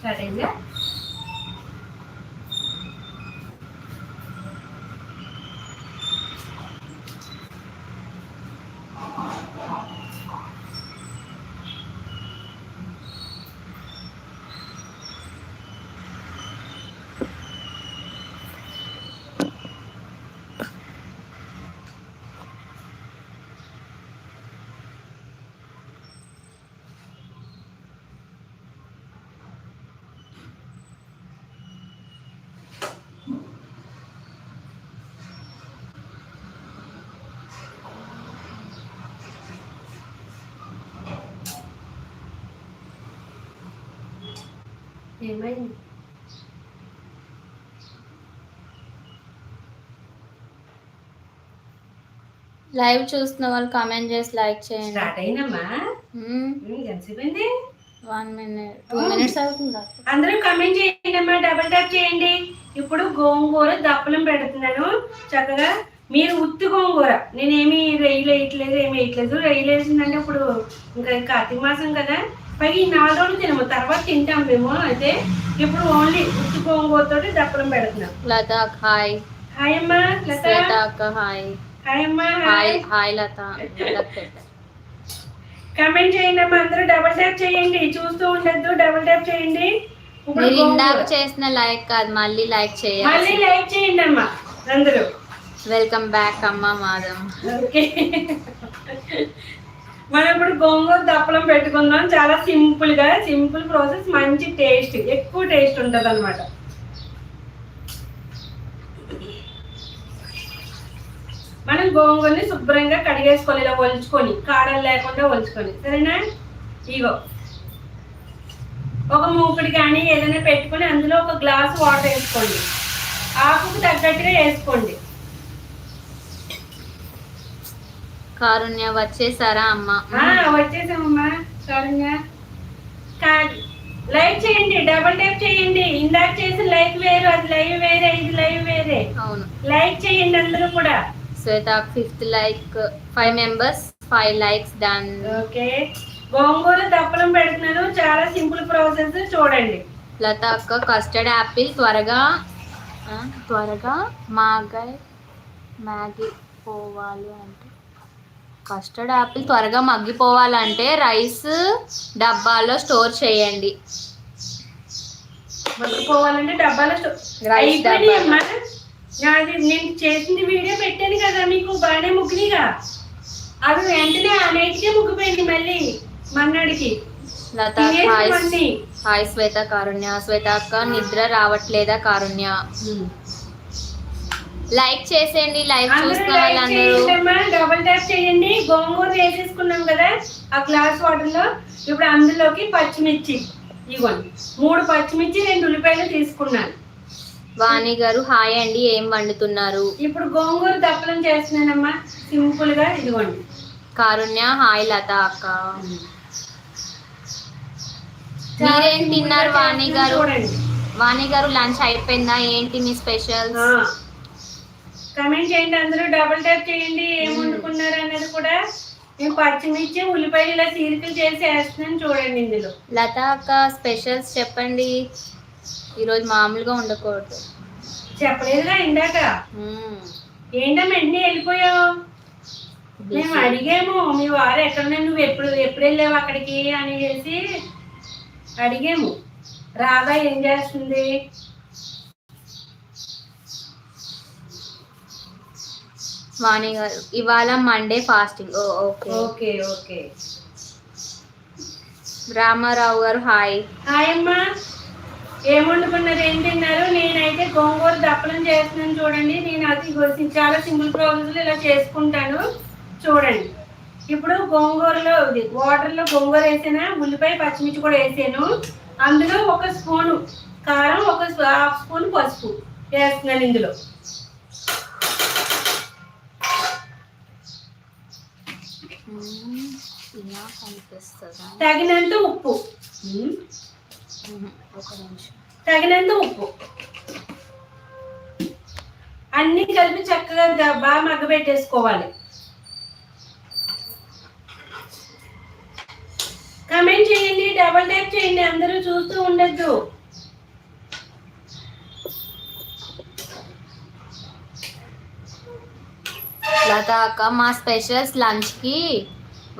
Start ఏమైంది? Live చూస్తున్న వాళ్ళు కామెంట్ చేసి లైక్ చేయండి. స్టార్ట్ అయిందమ్మా. ఉమ్, ఎంతసేపు వన్ మినిట్ టూ మినిట్స్ అవుతుందా అందరూ కమెంట్ చేయండి అమ్మా డబుల్ ట్యాప్ చేయండి. ఇప్పుడు గోంగూర దప్పలం పెడుతున్నాను. చక్కగా మీరు ఉత్తి గోంగూర. నేనేమి రైలు వేయట్లేదు ఏమి వేయట్లేదు. రైలు వేసిందంటే ఇప్పుడు ఇంకా కార్తీక మాసం కదా. పైగా ఈ నాలుగు రోజులు తినము. తర్వాత తింటాం మేము. అయితే ఇప్పుడు ఓన్లీ ఉత్తి గోంగూరతో దప్పలం పెడుతున్నాం. లత హాయ్. హాయ్ అమ్మా లత. అక్క హాయ్. హాయ్ అమ్మా హాయ్. హాయ్ లత. కమెంట్ చేయండి అమ్మా అందరూ డబుల్ ట్యాప్ చేయండి. చూస్తూ ఉండొద్దు డబుల్ ట్యాప్ చేయండి. మీరు ఇందాక. చేసిన లైక్ కాదు మళ్ళీ లైక్ మళ్ళీ చేయాలి లైక్ చేయండి అమ్మా అందరూ. వెల్కమ్ బ్యాక్ అమ్మ మాధవ్ ఓకే. మనం ఇప్పుడు గోంగూర దప్పలం పెట్టుకుందాం. చాలా సింపుల్గా సింపుల్ ప్రాసెస్ మంచి టేస్ట్. ఎక్కువ టేస్ట్ ఉంటుంది అనమాట మనం గోంగూరని శుభ్రంగా కడిగేసుకొని ఇలా ఒలుచుకొని కాడలు లేకుండా ఒలుచుకొని. సరేనా? ఇగో. ఒక మూకుడు కానీ ఏదైనా పెట్టుకొని అందులో ఒక గ్లాస్ వాటర్ వేసుకోండి. ఆకుకు తగ్గట్టుగా వేసుకోండి. కారుణ్య వచ్చేసారా అమ్మ? వచ్చేసామమ్మా కారుణ్య లైక్ చేయండి డబుల్ ట్యాప్ చేయండి. ఇందాక చేసిన లైక్ వేరు అది లైవ్ వేరే ఇది లైవ్ వేరే. అవును. లైక్ చేయండి అందరూ కూడా. Swetha fifth like five members five likes done okay. గోంగూర దప్పలం పెడుతున్నాను. చాలా సింపుల్ ప్రాసెస్ చూడండి. లత అక్క కస్టర్డ్ యాపిల్ త్వరగా త్వరగా మాగాయ్ మ్యాగీ పోవాలి అంటే. కస్టర్డ్ యాపిల్ త్వరగా మగ్గిపోవాలంటే రైస్ డబ్బాలో స్టోర్ చేయండి. మగ్గిపోవాలంటే డబ్బాలో అయిపోయినాయి డబ్బాలో. నాది నేను చేసింది వీడియో పెట్టాను కదా మీకు బాగానే ముగ్గునిగా. అవి వెంటనే ఆ నైట్కే ముగ్గిపోయింది మళ్ళీ మన్నాడికి. లత. హాయ్ శ్వేత కారుణ్య. శ్వేత అక్క నిద్ర రావట్లేదా కారుణ్య? లైక్ చేసేయండి లైవ్ అందరూ చూస్తున్న లైక్ వాళ్ళందరూ. డబుల్ ట్యాప్ చేయండి. గోంగూర వేసేసుకున్నాం కదా ఆ గ్లాస్ వాటర్లో. ఇప్పుడు అందులోకి పచ్చిమిర్చి. ఇవ్వండి. మూడు పచ్చిమిర్చి రెండు ఉల్లిపాయలు తీసుకున్నాను. వాణి గారు హాయ్ అండి ఏం వండుతున్నారు? ఇప్పుడు గోంగూర దప్పలం చేస్తున్నానమ్మా. సింపుల్గా ఇదిగోండి. కారుణ్య హాయ్ లత అక్క. మీరేం తిన్నారు వాణి గారు? వాణి గారు లంచ్ అయిపోయిందా? ఏంటి మీ స్పెషల్ కమెంట్ చేయండి అందరూ డబుల్ ట్యాప్ చేయండి ఏం వండుకున్నారు అన్నది కూడా. నేను పచ్చిమిర్చి ఉల్లిపాయలు ఇలా చీరికలు చేసి వేస్తున్నాను చూడండి ఇందులో. లత అక్క స్పెషల్స్ చెప్పండి. ఈరోజు మామూలుగా ఉండకూడదు. చెప్పలేదుగా ఇందాక. మ్మ్. ఏంటమ్మా వెంటనే వెళ్ళిపోయావు? మేము. అడిగాము మీ వారు ఎక్కడ నువ్వు ఎప్పుడు ఎప్పుడు వెళ్ళావు అక్కడికి అని చేసి అడిగాము. రాధా ఏం చేస్తుంది? గారు ఇవాళ Monday fasting. Oh okay. Okay okay. Ramarao garu hi. Hi అమ్మా. ఏం వండుకున్నారు ఏం తిన్నారు? నేనైతే గోంగూర దప్పలం చేస్తున్నాను చూడండి. నేను అది చాలా సింపుల్ ప్రాసెస్ ఇలా చేసుకుంటాను. చూడండి. ఇప్పుడు గోంగూరలో ఇది వాటర్లో గోంగూర వేసాను? ఉల్లిపాయ పచ్చిమిర్చి కూడా వేసాను. అందులో ఒక స్పూను కారం ఒక హాఫ్ స్పూన్ పసుపు వేస్తున్నాను ఇందులో మ్మ్. ఇలా కనిపిస్తుందా తగినంత ఉప్పు. తగినంత ఉప్పు. అన్ని కలిపి చక్కగా బాగా మగ్గబెట్టేసుకోవాలి కమెంట్ చేయండి డబల్ ట్యాప్ చేయండి అందరూ చూస్తూ ఉండొద్దు. లత అక్క మా స్పెషల్స్ లంచ్కి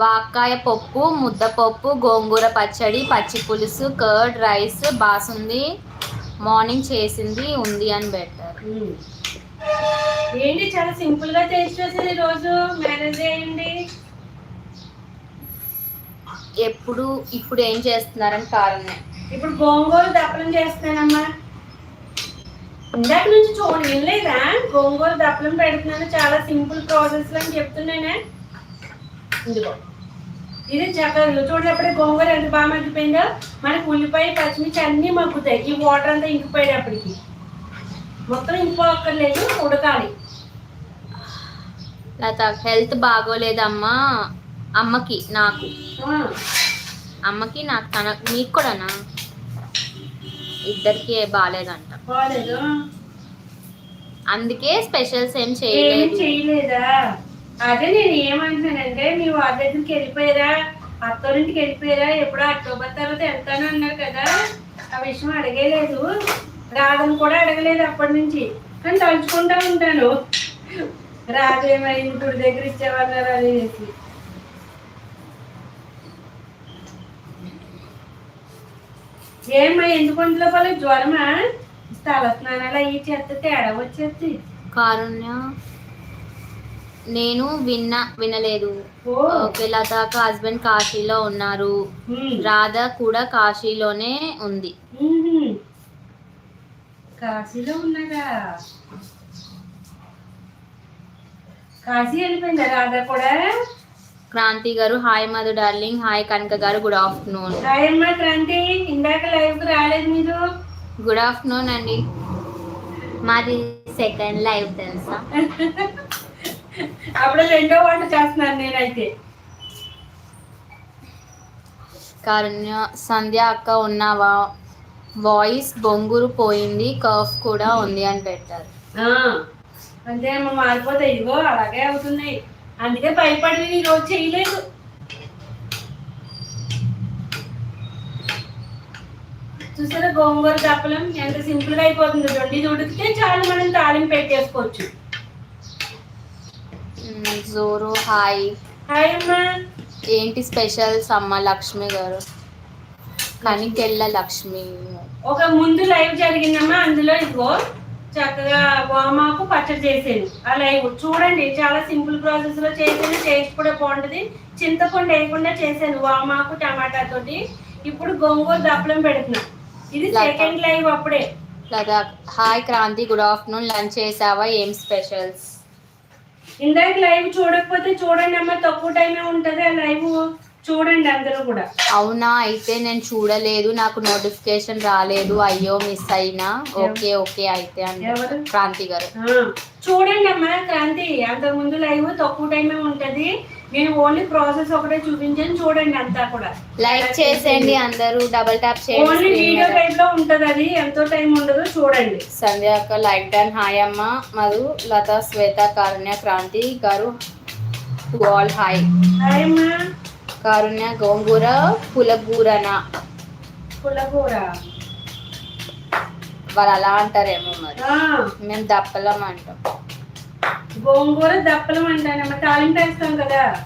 వాక్కాయ పప్పు ముద్దపప్పు గోంగూర పచ్చడి పచ్చి పులుసు కర్డ్ రైస్ బాసుంది మార్నింగ్ చేసింది ఉంది అని పెట్టారు. ఉమ్. ఏంటి చాలా సింపుల్గా టేస్ట్ చేసేది రోజు? మేనేజ్ చేయండి. ఎప్పుడు ఇప్పుడు ఏం చేస్తున్నారని కారణం ఇప్పుడు గోంగూర దప్పలం చేస్తున్నానమ్మా. ఇందాక నుంచి చూడండి వినలేదా గోంగూర దప్పలం పెడుతున్నాను చాలా సింపుల్ ప్రాసెస్ అని చెప్తున్నానే. ఇదిగో. ఇది చక్కగా చూడండి అప్పుడే గోంగూర ఎంత బాగా మగ్గిపోయిందో? మనకి ఉల్లిపాయ పచ్చిమిర్చి అన్నీ మగ్గుతాయి. ఈ వాటర్ అంతా ఇంకిపోయేటప్పటికి మొత్తం ఇంకిపోక్కర్లేదు ఉడకాలి. లత హెల్త్ బాగోలేదమ్మా. అమ్మకి నాకు. అమ్మకి నాకు తన మీకు కూడానా? ఇద్దరికి బాగాలేదంట బాగాలేదు అందుకే స్పెషల్స్ ఏం ఏం చేయలేదు. చేయలేదా? అదే నేను ఏమంటున్నానంటే మీ వారి దగ్గరికి వెళ్ళిపోయారా? అత్తోరింటికి వెళ్ళిపోయారా? ఎప్పుడో అక్టోబర్ తర్వాత వెళ్తాను అన్నారు కదా. ఆ విషయం అడగలేదు. రాదని కూడా అడగలేదు అప్పటి నుంచి. కానీ తలుచుకుంటా ఉంటాను. రాజేమైంది గుడి దగ్గర ఇచ్చేవన్నారు? అనేసి. ఏమ్మా ఎందుకు పలు జ్వరమా? స్థల స్నానాలు అయ్యి చేస్తే తేడా వచ్చేది కారుణ్యం నేను విన్నా వినలేదు. ఓకే లతాక హస్బెండ్ కాశీలో ఉన్నారు. రాధ కూడా కాశీలోనే ఉంది. కాశీలో ఉన్నారా? కాశీ వెళ్ళిపోయిందా రాధా కూడా? Kranthi garu hi Madhu darling hi Kanaka garu good afternoon. రాయమ్మ Kranti ఇందాక లైవ్కు రాలేదు మీరు. గుడ్ ఆఫ్టర్నూన్ అండి. మాది సెకండ్ లైవ్ తెలుసా? అప్పుడు రెండో వంట చేస్తున్నాను నేనైతే. కారుణ్య సంధ్య అక్క ఉన్నావా వాయిస్ బొంగురు పోయింది కర్ఫ్ కూడా ఉంది అని పెట్టారు. ఆ, అంతే అమ్మ మారిపోతాయి ఇదిగో అలాగే అవుతున్నాయి. అందుకే భయపడి ఈ రోజు చేయలేదు. చూసారా గోంగూర దప్పలం? ఎంత సింపుల్గా అయిపోతుంది. ఇది ఉడికితే చాలు మనం తాలింపు పెట్టేసుకోవచ్చు. జోరు హాయ్. హాయ్ అమ్మా. ఏంటి స్పెషల్స్ అమ్మ లక్ష్మి గారు? కనికెళ్ళ లక్ష్మి. ఒక ముందు లైవ్ జరిగిందమ్మా అందులో ఇదిగో చక్కగా వామాకు పచ్చడి చేసాను ఆ లైవ్ చూడండి చాలా సింపుల్ ప్రాసెస్లో చేసాను టేస్ట్ కూడా బాగుంటది. చింతపండు వేయకుండా చేశాను వామాకు టమాటా తోటి. ఇప్పుడు గోంగూర దప్పలం పెడుతున్నా. ఇది. సెకండ్ లైవ్ అప్పుడే. లేదా hi Kranthi good afternoon. Lunch చేసావా? ఏం స్పెషల్స్? ఇందాక లైవ్ చూడకపోతే చూడండి అమ్మా తక్కువ టైమే ఉంటది. ఆ లైవ్ చూడండి అందరూ కూడా. అవునా? అయితే నేను చూడలేదు. నాకు నోటిఫికేషన్ రాలేదు. అయ్యో మిస్ అయినా. ఓకే ఓకే అయితే ఎవరు? క్రాంతి గారు. చూడండి అమ్మా క్రాంతి. అంతకు ముందు లైవ్ తక్కువ టైమే ఉంటది. నేను ఓన్లీ ప్రాసెస్ ఒకటే చూపించాను చూడండి అంతా కూడా. లైక్ చేసేయండి అందరూ డబల్ ట్యాప్ ఓన్లీ చేయండి వీడియో టైప్లో ఉంటది అది. ఎంతో టైం ఉండదు చూడండి. సంధ్య అక్క లైక్ డన్ హాయ్ అమ్మ. మధు లత శ్వేత కారుణ్య క్రాంతి గారు టు ఆల్ హాయ్ హాయ్ అమ్మా. కారుణ్య గోంగూర పులగూరన. పుల్లకూర వాళ్ళు అలా అంటారేమో మరి. మేము దప్పలం అంటాం గోంగూర దప్పలం తాలింపు వేస్తాం కదా.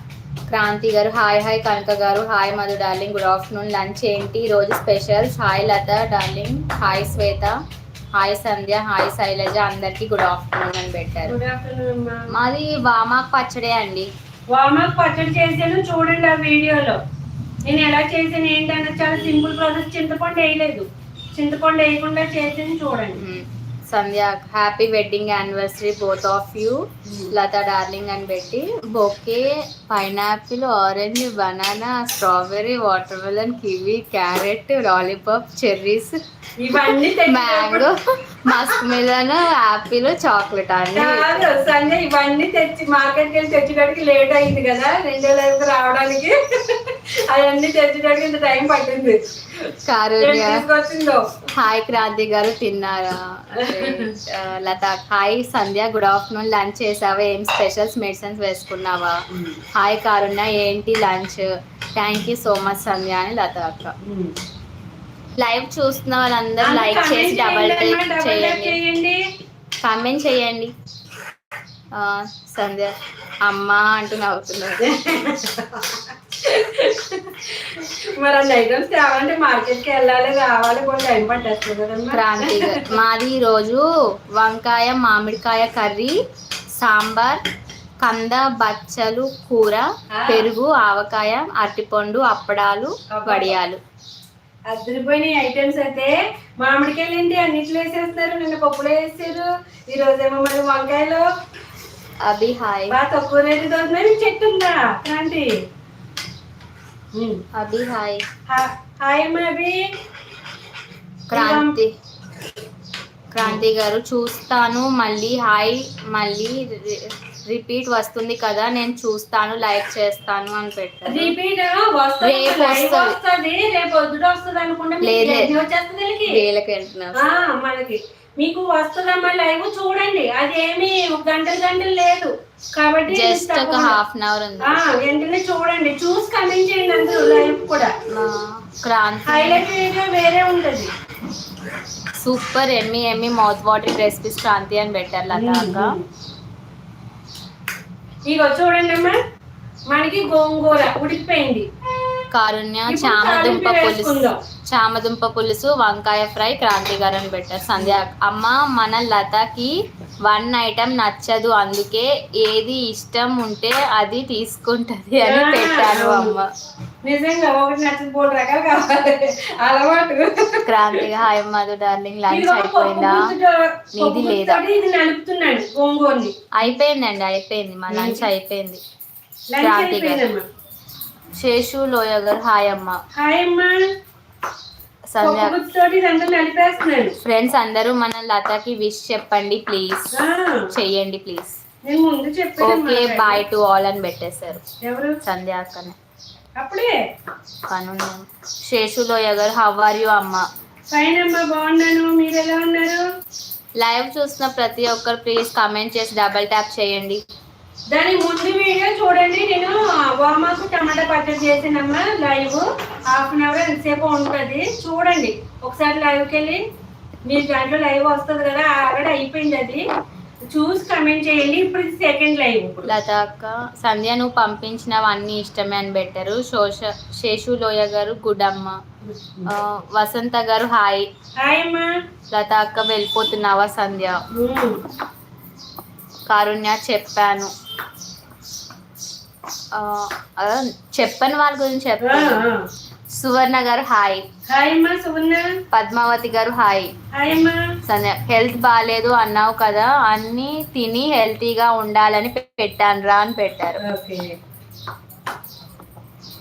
క్రాంతి గారు hi hi Kanaka garu hi Madhu darling good afternoon lunch ఏంటి? రోజు specials hi Latha darling hi Swetha hi Sandhya hi Sailaja అందరికి గుడ్ ఆఫ్టర్నూన్ అని పెట్టారు. గుడ్ ఆఫ్టర్నూన్ అమ్మా. మాది వామాక్ పచ్చడే అండి. వామాకు పచ్చడి చేసాను చూడండి ఆ వీడియోలో. నేను ఎలా చేసాను ఏంటన్నది చాలా సింపుల్ ప్రాసెస్. చింతపండు వేయలేదు. చింతపండు వేయకుండా చేసాను చూడండి. మ్మ్. Sandhya happy wedding anniversary both of you Latha darling అని పెట్టి. Bouquet pineapple orange banana strawberry watermelon kiwi carrot lollipop cherries ఇవన్నీ mango musk melon apple chocolate అండి కాదు సంజయ్ ఇవన్నీ తెచ్చి మార్కెట్కి వెళ్ళి తెచ్చేటడికి లేట్ అయింది కదా. రెండో లైఫ్ రావడానికి. అవన్నీ తెచ్చేటడికి ఇంత టైం పట్టింది. కారుణ్య. హాయ్ క్రాంతి గారు తిన్నారా Latha hi Sandhya good afternoon. Lunch చేసావా? ఏం స్పెషల్స్? మెడిసిన్స్ వేసుకున్నావా? హాయ్ కారుణ్య ఏంటి lunch? Thank you so much Sandhya అని లత అక్క. లైవ్ చూస్తున్న వాళ్ళందరూ లైక్ చేసి డబల్ టైప్ చేయండి. కామెంట్ చేయండి. సంధ్య అమ్మ అంటూ నవ్వుతున్నారు మరి అన్ని ఐటమ్స్ తేవాలంటే మార్కెట్కి వెళ్ళాలి రావాలి కొంచెం టైం పట్టేస్తుంది కదమ్మా. మాది ఈరోజు వంకాయ మామిడికాయ కర్రీ సాంబార్ కంద బచ్చలు కూర పెరుగు ఆవకాయ అరటిపండు అప్పడాలు వడియాలు. అదిరిపోయినాయి ఐటమ్స్ అయితే. మామిడికాయలు ఏంటి అన్నిట్లో వేసేస్తారు నిన్న పప్పులో వేసారు. ఈ రోజేమో మరి వంకాయలు. అభి హాయ్. బాగా తక్కువ రేటు దొరుకుతున్నాయి చెట్టు ఉందా. అభి హాయ్ హా- హాయ్ అభి క్రాంతి. క్రాంతి గారు చూస్తాను మళ్ళీ హాయ్ మళ్ళీ రిపీట్ వస్తుంది కదా నేను చూస్తాను లైక్ చేస్తాను అని పెట్టారు. రిపీట్ వస్తుంది రేపు వస్తది. రేపు అనుకుంటే వీళ్ళకి? వెళ్తున్నారు మనకి. మీకు వస్తుందమ్మా లైవ్ చూడండి. అది ఏమి గంటలు గంటలు లేదు. కాబట్టి జస్ట్ ఒక తప్పకుండా. హాఫ్ అన్ అవర్ ఉంది. వెంటనే చూడండి. చూసి కమెంట్ చేయండి అందరూ లైవ్ కూడా. హైలైట్ వీడియో వేరే ఉంటది. Super yummy yummy mouth water recipes Kranthi అని పెట్టారు లత అక్క. ఇగో చూడండి అమ్మా. మనకి గోంగూర ఉడికిపోయింది. కారుణ్య చామదుంప పులుసు. చామదుంప పులుసు వంకాయ ఫ్రై క్రాంతి గారు అని పెట్టారు. సంధ్య అమ్మ మన లతకి వన్ ఐటమ్ నచ్చదు. అందుకే ఏది ఇష్టం ఉంటే అది తీసుకుంటది అని. हाँ। అమ్మ. నిజంగా ఒకటి నచ్చిన మూడు రకాలు కావాలి. అలవాటు. Kranthi hi Madhu darling lunch అయిపోయిందా? లేదా? ఇది నలుపుతున్నాడు గోంగూరని. అయిపోయిందండి అయిపోయింది. మా లంచ్ అయిపోయింది. క్రాంతి గారు. శేషు లోయ గారు హాయ్ అమ్మ. హాయ్ అమ్మా. ఫ్రెండ్స్ అందరూ మన లతకి విష్ చెప్పండి ప్లీజ్ చెయ్యండి please okay bye to all అని పెట్టేశారు. ఎవరు? సంధ్య అక్కనే. అప్పుడే. శేషులోయ గారు హవ్ ఆర్ యు అమ్మ? ఫైన్ అమ్మా బాగున్నాను. మీరు ఎలా ఉన్నారు? లైవ్ చూస్తున్న ప్రతి ఒక్కరు ప్లీజ్ కామెంట్ చేసి డబల్ ట్యాప్ చేయండి. దాని ముందు వీడియో చూడండి. నేను వామాకు టమాటా పచ్చడి చేసానమ్మా లైవ్ హాఫ్ అన్ అవర్ ఎంతసేపు ఉంటుంది? చూడండి. ఒకసారి లైవ్కి వెళ్ళి మీ దాంట్లో లైవ్ వస్తుంది కదా ఆల్రెడీ అయిపోయింది అది. చూసి కమెంట్ చేయండి. ఇప్పుడు ఇది సెకండ్ లైవ్ లత అక్క సంధ్య నువ్వు పంపించినవన్నీ ఇష్టమే అని పెట్టారు. శోష శేషులోయ గారు గుడ్ అమ్మ ఆ, వసంత గారు హాయ్. హాయ్ అమ్మా. లత అక్క వెళ్ళిపోతున్నావా సంధ్య. కారుణ్య చెప్పాను. చెప్పని వాళ్ళ గురించి చెప్పాను. సువర్ణ గారు హాయ్. పద్మావతి గారు హాయ్. హెల్త్ బాగాలేదు అన్నావు కదా అన్ని తిని హెల్తీగా ఉండాలని పెట్టాను రా అని పెట్టారు.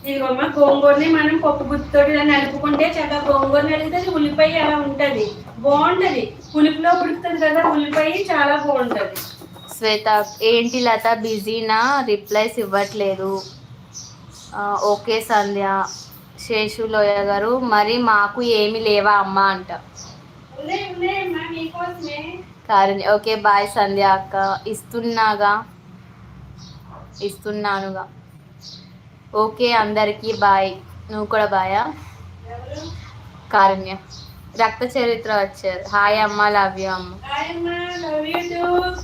ఇదిగోమ్మ గోంగూరని మనం పప్పు గుత్తితోటి ఇలా నలుపుకుంటే చక్కగా గోంగూర నలిగితే అది ఉల్లిపాయ అలా ఉంటది? బాగుంటది. పులుపులో ఉడుకుతుంది కదా ఉల్లిపాయ చాలా బాగుంటది. శ్వేత ఏంటి లత? బిజీనా? రిప్లైస్ ఇవ్వట్లేదు. ఓకే సంధ్య. శేషు లోయ గారు మరి మాకు ఏమి లేవా అమ్మ అంట. కారుణ్య ఓకే బాయ్ సంధ్య అక్క. ఇస్తున్నాగా? ఇస్తున్నానుగా. ఓకే అందరికీ బాయ్. నువ్వు కూడా బాయా? కారుణ్య. రక్త చరిత్ర వచ్చారు. హాయ్ అమ్మ లవ్ యూ అమ్మ హాయ్ అమ్మా లవ్ యూ టూ తిన్నారా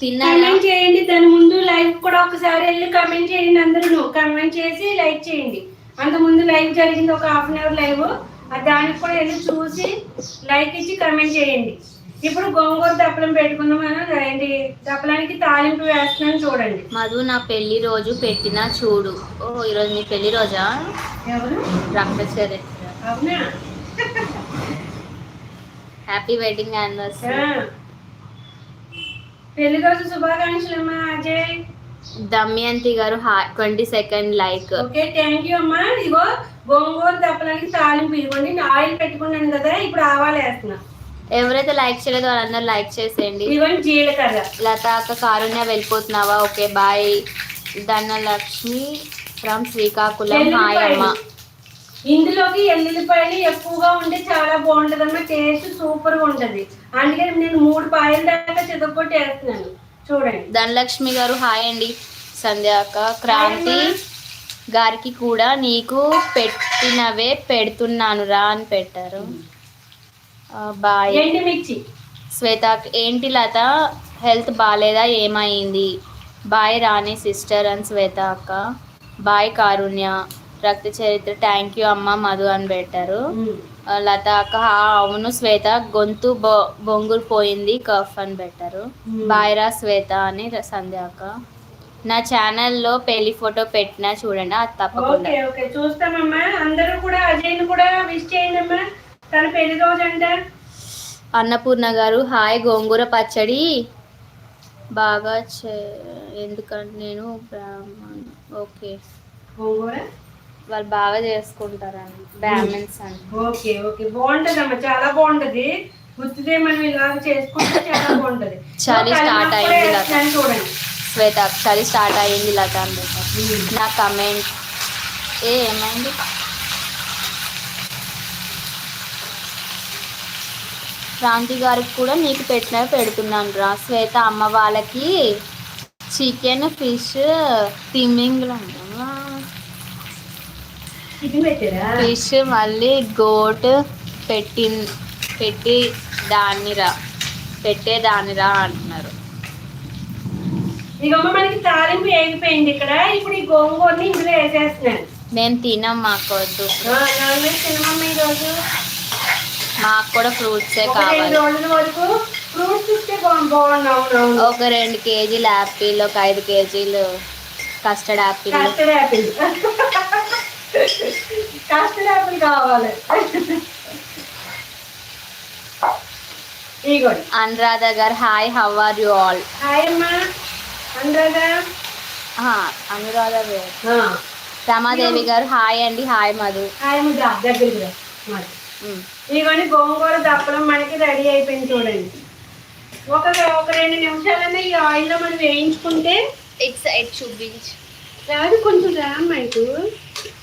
కమెంట్ చేయండి. దాని ముందు లైవ్ కూడా ఒకసారి వెళ్ళి కమెంట్ చేయండి అందరూ కమెంట్ చేసి లైక్ చేయండి. అంత ముందు లైవ్ జరిగింది ఒక హాఫ్ అన్ అవర్ లైవ్ దానికి కూడా వెళ్ళి చూసి లైక్ ఇచ్చి కమెంట్ చేయండి. ఇప్పుడు గోంగూర దప్పలం పెట్టుకుందాం ఏంటి? దప్పలానికి తాలింపు వేస్తున్నాను చూడండి. మధు నా పెళ్ళి రోజు పెట్టిన చూడు. ఓ ఈరోజు నీ పెళ్ళి రోజా? అవునా? Happy wedding anniversary. పెళ్ళి రోజు శుభాకాంక్షలు అమ్మా Ajay. Damayanthi garu twenty second like. Okay thank you అమ్మా. ఇదిగో గోంగూర దప్పలానికి తాలింపు నేను ఆయిల్ పెట్టుకున్నాను కదా ఇప్పుడు ఆవాలు వేస్తున్నా. ఎవరైతే లైక్ చేయలేదో వాళ్ళందరూ లైక్ చేసేయండి. ఇదిగోండి జీలకర్ర. లత అక్క Karunya వెళ్ళిపోతున్నావా? Okay bye. Dhanalakshmi from Srikakulam. Hi అమ్మ. ఇందులోకి ఎల్లుల్లిపాయలు ఎక్కువగా ఉంటే చాలా బాగుంటది అన్నమాట టేస్ట్ సూపర్గా ఉంటది. అందుకని నేను మూడు పాయల దాకా చితకొట్టి వేస్తున్నాను. చూడండి. ధనలక్ష్మి గారు హాయ్ అండి. సంధ్య అక్క క్రాంతి గారికి కూడా నీకు పెట్టినవే పెడుతున్నాను రా అని పెట్టారు. బాయ్. మిర్చి? శ్వేత ఏంటి లత? హెల్త్ బాగాలేదా ఏమైంది? బాయ్ రాణి సిస్టర్ అని శ్వేత అక్క. Bye Karunya. Raktha Charitra thank you అమ్మ మధు అని పెట్టారు. లత అక్క "హా, అవును శ్వేత గొంతు బొ బొంగురు పోయింది కఫ్ అని పెట్టారు. Hmm. బాయ్ రా శ్వేత అని సంధ్య అక్క. నా ఛానల్లో పెళ్ళి ఫోటో పెట్టినా చూడండి అది తప్పకుండా. ఓకే చూస్తామమ్మా. అందరూ కూడా అజయ్ని కూడా విష్ చేయండి అమ్మా తన పెళ్ళి రోజు అంట. అన్నపూర్ణ గారు హాయ్ గోంగూర పచ్చడి. బాగా చే ఎందుకంటే నేను బ్రాహ్మణ్ ఓకే. గోంగూర? వాళ్ళు బాగా చేసుకుంటారండి. బ్రాహ్మణ్స్ అని ఓకే ఓకే. బాగుంటది అమ్మా చాలా బాగుంటది. గుర్తుదే మనం ఇలా చేసుకుంటే చాలా బాగుంటది. చలి అల్లం అయింది చూడండి. శ్వేత చలి స్టార్ట్ అయ్యింది లత పెట్టారు నా కమెంట్. ఏ ఏమైంది? క్రాంతి గారికి కూడా నీకు పెట్టిన పెడుతున్నాను రా. శ్వేత అమ్మ వాళ్ళకి చికెన్ ఫిష్ తిమ్మింగ్లు పెట్టారా ఫిష్ మళ్ళీ గోట్ పెట్టి పెట్టి దాన్ని రా పెట్టే దాన్ని రా అంటున్నారు ఇకమ్మ మనకి తాలింపు వేగిపోయింది ఇక్కడ. ఇప్పుడు ఈ గోంగూరని ఇందులో వేసేస్తున్నాను. నేను తినం వెజ్ తినమమ్మ ఈ రోజు మాకు కూడా ఫ్రూట్సే కావాలి. రోజుల వరకు ఇస్తే ఒక రెండు కేజీలు యాపిల్ ఒక ఐదు కేజీలు custard apple custard apple custard apple కావాలి. ఇగోండి. Anuradha garu hi how are you all hi అమ్మా. అనురాధ. అనురాధ గారు. రమాదేవి గారు హాయ్ అండి హాయ్ మధు. హాయ్ దగ్గరికి రా. గోంగూర దప్పడం మనకి రెడీ అయిపోయింది చూడండి. ఒక ఒక రెండు నిమిషాలన్నా ఈ ఆయిల్లో మనం వేయించుకుంటే ఇటు సైడ్ చూపించు రాదు కొంచెం రామ్మాయికు ఇది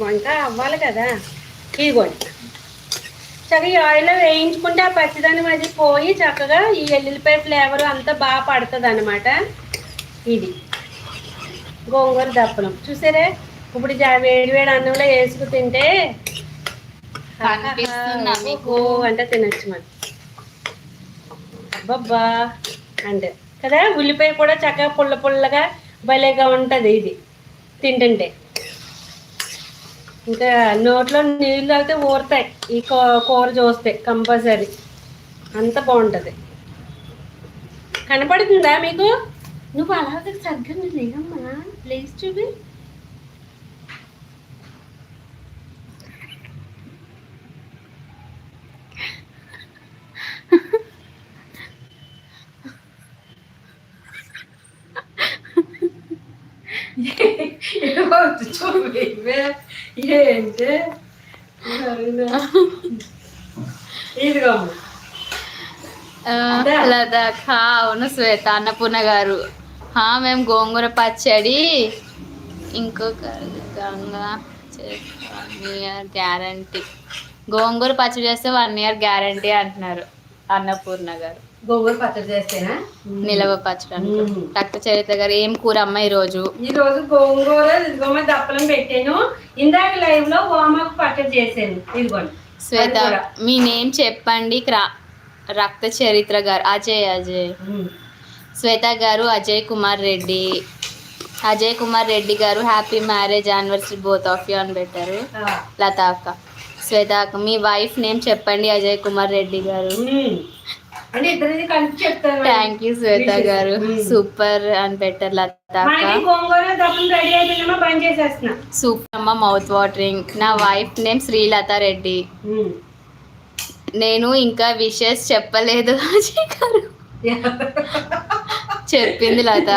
వంట అవ్వాలి కదా? ఇదిగోండి చక్కగా ఈ ఆయిల్లో వేయించుకుంటే ఆ పచ్చిదనం అది పోయి చక్కగా ఈ ఎల్లుల్లిపాయ ఫ్లేవర్ అంతా బాగా పడుతుంది అనమాట ఇది. గోంగూర దప్పలం చూసారా? ఇప్పుడు జా- వేడి వేడి అన్నంలో వేసుకు తింటే అంటే తినచ్చు మరి. అబ్బబ్బా అంటే కదా ఉల్లిపాయ కూడా చక్కగా పుల్ల పుల్లగా భలేగా ఉంటుంది ఇది. తింటుంటే. ఇంకా నోట్లో నీళ్ళు అయితే ఊరుతాయి. ఈ కూర చూస్తే కంపల్సరీ. అంత బాగుంటుంది. కనపడుతుందా మీకు? నువ్వు అలాగే సరిగ్గా లేదమ్మా. ప్లేస్ చూపి. లదాఖ అవును శ్వేత అన్నపూర్ణ గారు హా, మేము గోంగూర పచ్చడి ఇంకొక విధంగా ఇయర్ గ్యారంటీ గోంగూర పచ్చడి చేస్తే వన్ ఇయర్ గ్యారంటీ అంటున్నారు అన్నపూర్ణ గారు గోంగూర పచ్చడి చేస్తేనా? నిలవ పచ్చడి. రక్త చరిత్ర గారు ఏం కూర అమ్మ ఈరోజు? ఈ రోజు గోంగూర ఇదిగోమ దప్పలం పెట్టాను. ఇందాక లైవ్లో వామాకు పచ్చడి చేశాను. ఇదిగోండి. శ్వేత. మీ నేమ్ చెప్పండి. రక్త చరిత్ర గారు అజయ్ అజయ్. శ్వేత గారు Ajay Kumar Reddy. Ajay Kumar Reddy garu happy marriage anniversary both of you అని పెట్టారు. లతా అక్క. శ్వేత అక్క మీ వైఫ్ నేమ్ చెప్పండి Ajay Kumar Reddy garu. Thank you Swetha. Garu. Super అని పెట్టారు లతా సూపర్ అమ్మ మౌత్ వాటరింగ్ నా వైఫ్ నేమ్ శ్రీలత రెడ్డి. ఉమ్. నేను ఇంకా విషెస్ చెప్పలేదు అజయ్ గారు. చెప్పింది Latha.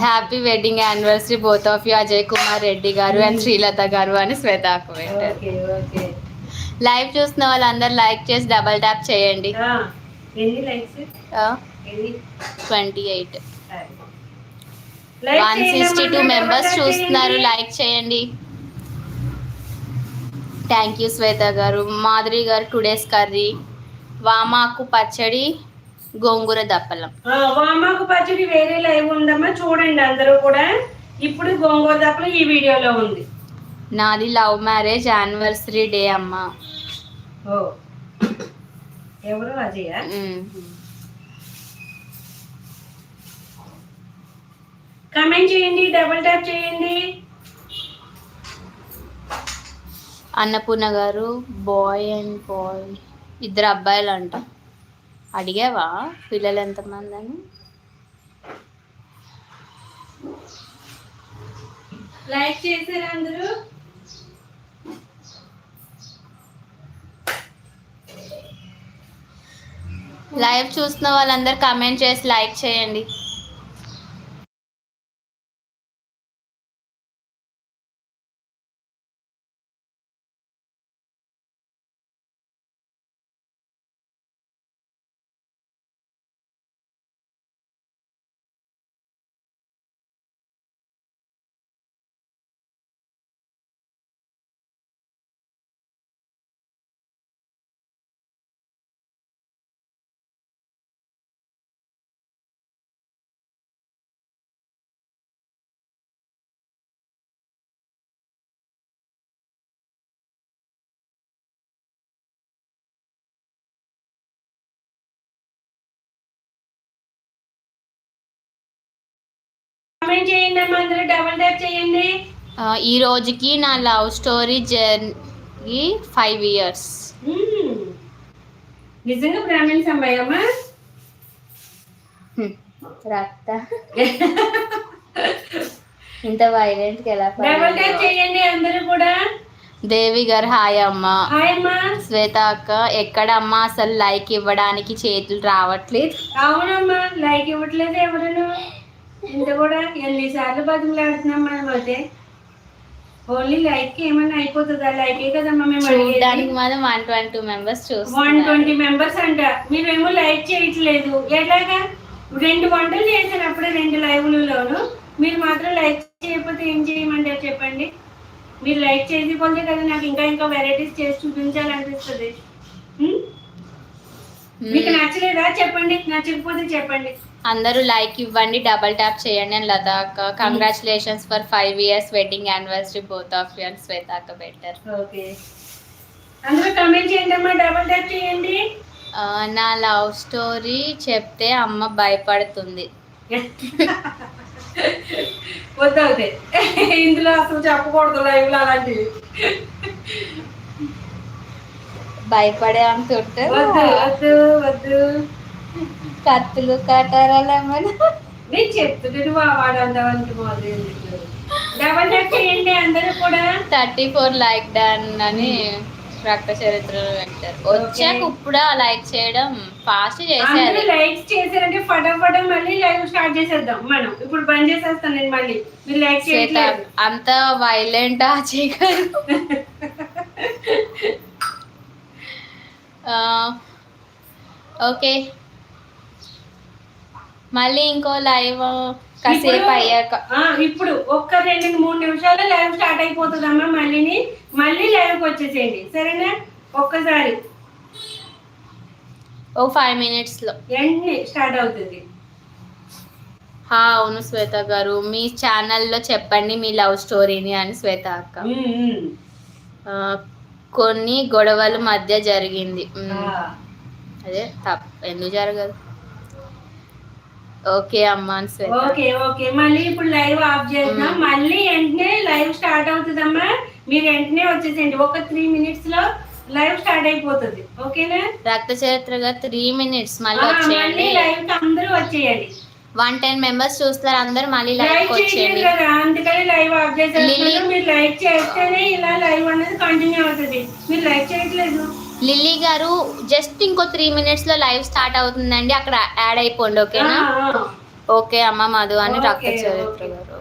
Happy wedding anniversary both of you Ajay Kumar Reddy garu and Srilatha గారు అని శ్వేత అక్క పెట్టారు. లైవ్ చూస్తున్న వాళ్ళందరూ లైక్ చేసి డబల్ ట్యాప్ చేయండి. ఎన్ని లైక్స్ ఎన్ని? Twenty eight. One sixty two members చూస్తున్నారు. లైక్ చేయండి. Thank you Swetha garu. Madhuri గారు టుడేస్ కర్రీ. వామాకు పచ్చడి గోంగూర దప్పలం. వామాకు పచ్చడి వేరే లైవ్ ఉందమ్మా చూడండి అందరూ కూడా. ఇప్పుడు గోంగూర దప్పలు ఈ వీడియోలో ఉంది. నాది లవ్ మ్యారేజ్ యానివర్సరీ డే అమ్మ. ఓ. ఎవరు అజయ. కమెంట్ చేయండి డబుల్ ట్యాప్ చేయండి. అన్నపూర్ణ గారు బాయ్ అండ్ బాయ్ ఇద్దరు అబ్బాయిలు అంట అడిగావా పిల్లలు ఎంతమంది అని లైక్ చేశారు అందరూ? లైవ్ చూస్తున్న వాళ్ళందరూ కమెంట్ చేసి లైక్ చేయండి. కామెంట్ చేయండి అమ్మా? అందరూ డబుల్ ట్యాప్ చేయండి. ఈ రోజుకి నా love story journey five years. నిజంగా బ్రాహ్మణ్స్ అమ్మాయి అమ్మా? రక్త. ఇంత వైలెంట్ ఎలా డబుల్ ట్యాప్ చేయండి అందరూ కూడా. దేవి గారు హాయ్ అమ్మ. శ్వేత అక్క ఎక్కడమ్మా? అసలు లైక్ ఇవ్వడానికి చేతులు రావట్లేదు. అవునమ్మా లైక్ ఇవ్వట్లేదు ఎవరును ఇంత కూడా ఎన్నిసార్లు బతుకులాడుతున్నాం మనం అయితే. ఓన్లీ లైక్కి ఏమన్నా అయిపోతుందా? లైకే కదమ్మా మేము చూడడానికి మాత్రం వన్ ట్వంటీ మెంబర్స్ వన్ చూస్తున్నారు ట్వంటీ మెంబర్స్ అంట. మీరేమో లైక్ చేయట్లేదు. ఎట్లాగా? రెండు వంటలు చేశాను అప్పుడే రెండు లైవ్లలోను. మీరు మాత్రం లైక్ చేయకపోతే ఏం చేయమంటారు చెప్పండి? మీరు లైక్ చేయకపోతే కదా నాకు ఇంకా ఇంకా వెరైటీస్ చేసి చూపించాలనిపిస్తుంది? మీకు నచ్చలేదా? చెప్పండి. నచ్చకపోతే చెప్పండి. అందరూ లైక్ ఇవ్వండి డబల్ ట్యాప్ చేయండి అని లతా అక్క congratulations for five years wedding anniversary both of you and Swetha అక్క బెటర్ ఓకే అందరూ కమెంట్ చేయండి అమ్మా డబల్ ట్యాప్ చేయండి. నా లవ్ స్టోరీ చెప్తే అమ్మ భయపడుతుంది. ఇందులో అసలు చెప్పకూడదు లైవ్ అలాంటివి. భయపడే అంత వద్దు వద్దు వద్దు. కత్తులు కట్టారాలు ఏమైనా? నేను చెప్తున్నాను వా వాడంతవానికి మొదలు డబల్ ట్యాప్ చేయండి అందరూ కూడా? థర్టీ ఫోర్ లైక్ డన్ అని రక్త చరిత్రలో పెట్టారు. వచ్చాక ఇప్పుడు లైక్ చేయడం? ఫాస్ట్ చేసేది లైక్స్ చేశారంటే ఫటాఫట మళ్ళీ లైవ్ స్టార్ట్ చేసేద్దాం. మనం ఇప్పుడు బంద్ చేసేస్తాను నేను మళ్ళీ. మీరు లైక్ చేయట్లేదు. అంత వైలెంట్ ఆ చేయగలరు ఓకే. మళ్ళీ ఇంకో లైవ్ కాసేపు అయ్యాక. ఇప్పుడు ఒక్క రెండు మూడు నిమిషాలు లైవ్ స్టార్ట్ అయిపోతుందమ్మా మళ్ళీని. మళ్ళీ లైవ్కి వచ్చేసేయండి. సరేనా? ఒక్కసారి. ఓ ఫైవ్ మినిట్స్లో. వెంటనే స్టార్ట్ అవుతుంది. అవును శ్వేత గారు. మీ ఛానల్లో చెప్పండి మీ లవ్ స్టోరీని అని శ్వేత అక్క. కొన్ని గొడవల మధ్య జరిగింది. అదే తప్ప ఎందుకు జరగదు? ఓకే అమ్మా ఓకే ఓకే. మళ్ళీ ఇప్పుడు లైవ్ ఆఫ్ చేద్దాం. మళ్ళీ వెంటనే లైవ్ స్టార్ట్ అవుతుందమ్మా. మీరు వెంటనే వచ్చేసేయండి. ఒక త్రీ మినిట్స్లో లైవ్ స్టార్ట్ అయిపోతుంది. ఓకేనా? రక్త చరిత్రగా త్రీ మినిట్స్ మళ్ళీ వచ్చేయండి. లైవ్కి అందరూ వచ్చేయండి. వన్ టెన్ మెంబర్స్ చూస్తారు. అందరు మళ్ళీ లైక్ లైవ్ వచ్చేయండి. కదా. అందుకని లైవ్ ఆఫ్ లిల్లీ. మీరు లైక్ చేస్తేనే ఇలా లైవ్ అనేది కంటిన్యూ అవుతుంది. మీరు లైక్ చేయట్లేదు. లిల్లీ గారు జస్ట్ ఇంకో త్రీ మినిట్స్లో లైవ్ స్టార్ట్ అవుతుందండి అక్కడ యాడ్ అయిపోండి ఓకేనా. ఓకే అమ్మ మధు అని ఓకే, చరిత్ర. గారు